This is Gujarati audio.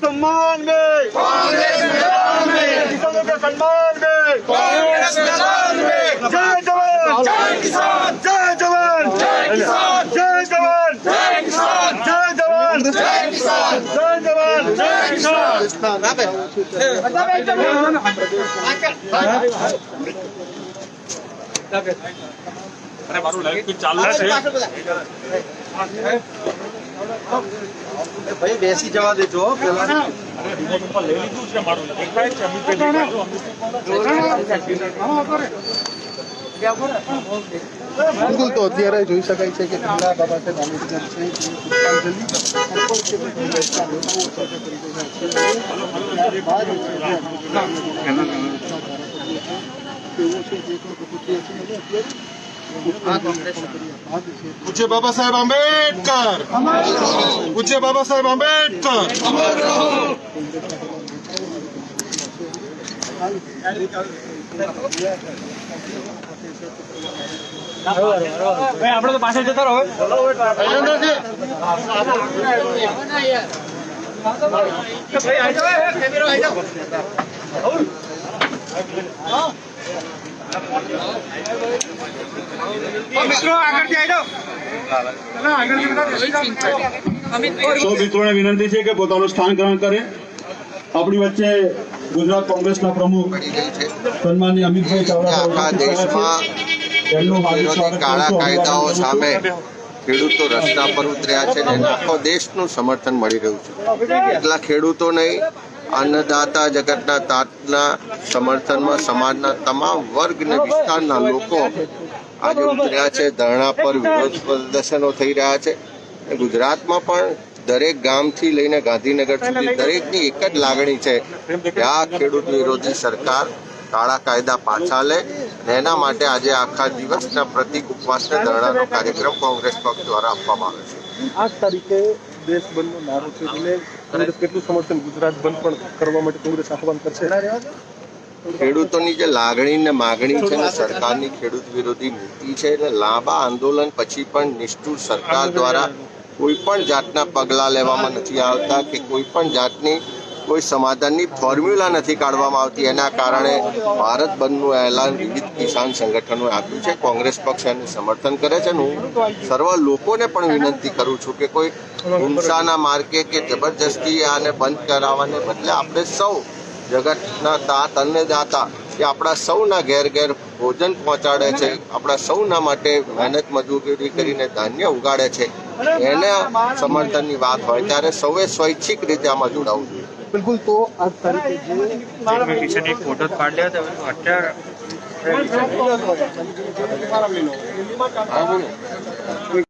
सम्मान में कांग्रेस मैदान में किसानों के सम्मान में कांग्रेस मैदान में जय जवान जय किसान जय जवान जय किसान जय जवान जय किसान जय जवान जय किसान जय जवान जय किसान अरे मारू लाइट कुछ चालू है ભાઈ બેસી જવા દેજો પેલા રિમોટ ઉપર લઈ લીધું છે મારું દેખાય છે અમિતભાઈ બિલકુલ તો અત્યારે જોઈ શકાય છે કે પહેલા બાબા સાહેબ આંબેડકર છે અર્પણ છે પૂજ્ય બાબા સાહેબ આંબેડકર. પૂજ્ય બાબા સાહેબ આંબેડકર. આપડે તો પાછળ જતા રહો ભાઈ મિત્રો આગળ સૌ મિત્રોને વિનંતી છે કે પોતાનું સ્થાન ગ્રહણ કરે. આપણી વચ્ચે ગુજરાત કોંગ્રેસના પ્રમુખ સન્માનની અમિતભાઈ ચાવડા આખા દેશમાં એમનું વિરોધી કાળા કાયદાઓ સામે ખેડૂતો રસ્તા પર ઉતર્યા છે અને આખો દેશનું સમર્થન મળી રહ્યું છે. એટલા ખેડૂતો નહીં અન્નદાતા જગતના તાતના સમર્થનમાં સમાજના તમામ વર્ગ અને વિસ્તારના લોકો આજે ઉતર્યા છે ધરણા પર વિરોધ પ્રદર્શનો થઈ રહ્યા છે. ગુજરાતમાં પણ દરેક ગામથી લઈને ગાંધીનગર સુધી દરેકની એક જ લાગણી છે કે આ ખેડૂત વિરોધી સરકાર કાળા કાયદા પાછા લે અને એના માટે આજે આખા દિવસના પ્રતિક ઉપવાસ અને ધરણાનો કાર્યક્રમ કોંગ્રેસ પક્ષ દ્વારા આપવામાં આવે છે. આ તારીખે દેશ બંધનો નારો છે. એટલે કોંગ્રેસ કેટલું સમર્થન ગુજરાત બંધ પણ કરવા માટે કોંગ્રેસ આહવાન કરશે? ખેડૂતોની જે લાગણી ને માગણી છે ને સરકારની ખેડૂત વિરોધી નીતિ છે એટલે લાંબા આંદોલન પછી પણ નિષ્ઠુર સરકાર દ્વારા કોઈ પણ જાતના પગલાં લેવામાં નથી આવતા કે કોઈ પણ જાતની કોઈ સમાધાનની ફોર્મ્યુલા નથી કાઢવામાં આવતી. એના કારણે ભારત બંધનું એલાન વિવિધ કિસાન સંગઠનોએ આપ્યું છે. કોંગ્રેસ પક્ષ એને સમર્થન કરે છે હું સર્વ લોકોને પણ વિનંતી કરું છું કે કોઈ હિંસાના માર્ગે કે જબરજસ્તી આને બંધ કરાવવાને બદલે આપણે સૌ જગતના તાત અન્નદાતા એ આપણા સૌના ઘેર ઘેર ભોજન પહોંચાડે છે. આપણા સૌના માટે મહેનત મજૂરી કરીને ધાન્ય ઉગાડે છે. એને સમર્થનની વાત હોય ત્યારે સૌએ સ્વૈચ્છિક રીતે આમાં જોડાવું જોઈએ. બિલકુલ તો આઠ તારીખે જે પીછે એક ફોટો પાડી લ્યા અત્યારે